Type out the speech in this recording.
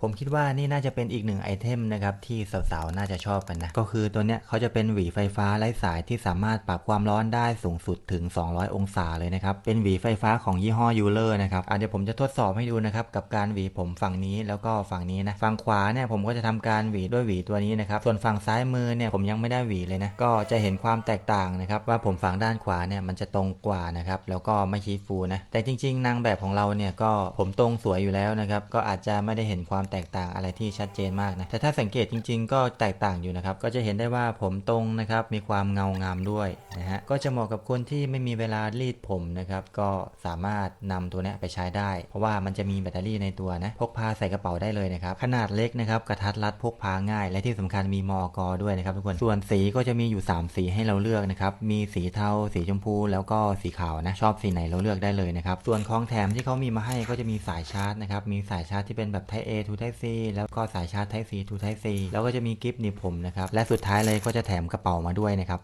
ผมคิดว่านี่น่าจะเป็นอีกหนึ่งไอเทมนะครับที่สาวๆ น่าจะชอบกันนะ ก็คือตัวเนี้ยเขาจะเป็นหวีไฟฟ้าไร้สายที่สามารถปรับความร้อนได้สูงสุดถึง 200 องศาเลยนะครับ เป็นหวีไฟฟ้าของยี่ห้อยูเลอร์นะครับอะเดี๋ยวผมจะทดสอบให้ดูนะครับ กับการหวีผมฝั่งนี้แล้วก็ฝั่งนี้นะ ฝั่งขวาเนี่ยผมก็จะทำการหวีด้วยหวีตัวนี้นะครับ ส่วนฝั่งซ้ายมือเนี่ยผมยังไม่ได้หวีเลยนะ ก็จะเห็นความแตกต่างนะครับว่าผมฝั่งด้านขวาเนี่ยมันจะตรงกว่านะครับแล้วก็ไม่ชี้ฟูนะแต่จริง ๆ นางแบบของเราเนี่ยก็ผมตรงสวยอยู่แล้วนะครับก็อาจจะไม่ได้เห็นความแตกต่างอะไรที่ชัดเจนมากนะแต่ถ้าสังเกตจริง ๆ ก็แตกต่างอยู่นะครับก็จะเห็นได้ว่าผมตรงนะครับมีความเงางามด้วยนะฮะก็จะเหมาะกับคนที่ไม่มีเวลารีดผมนะครับก็สามารถนำตัวนี้ไปใช้ได้ เพราะว่ามันจะมีแบตเตอรี่ในตัวนะพกพาใส่กระเป๋าได้เลยนะครับขนาดเล็กนะครับกระทัดรัดพกพาง่าย และที่สำคัญมีมอกอด้วยนะครับทุกคนส่วนสีก็จะมีอยู่ 3 สีให้เราเลือกนะครับมีสีเทาสีชมพูแล้วก็สีขาวนะชอบสีไหนเราเลือกได้เลยนะครับส่วนของแถมที่เขามีมาให้ก็จะมีสายชาร์จนะครับมีสายชาร์จที่เป็นแบบ Type A to Type C แล้วก็สายชาร์จ Type C to Type C แล้วก็จะมีกิฟต์หนีบผมนะครับ และสุดท้ายเลยก็จะแถมกระเป๋ามาด้วยนะครับ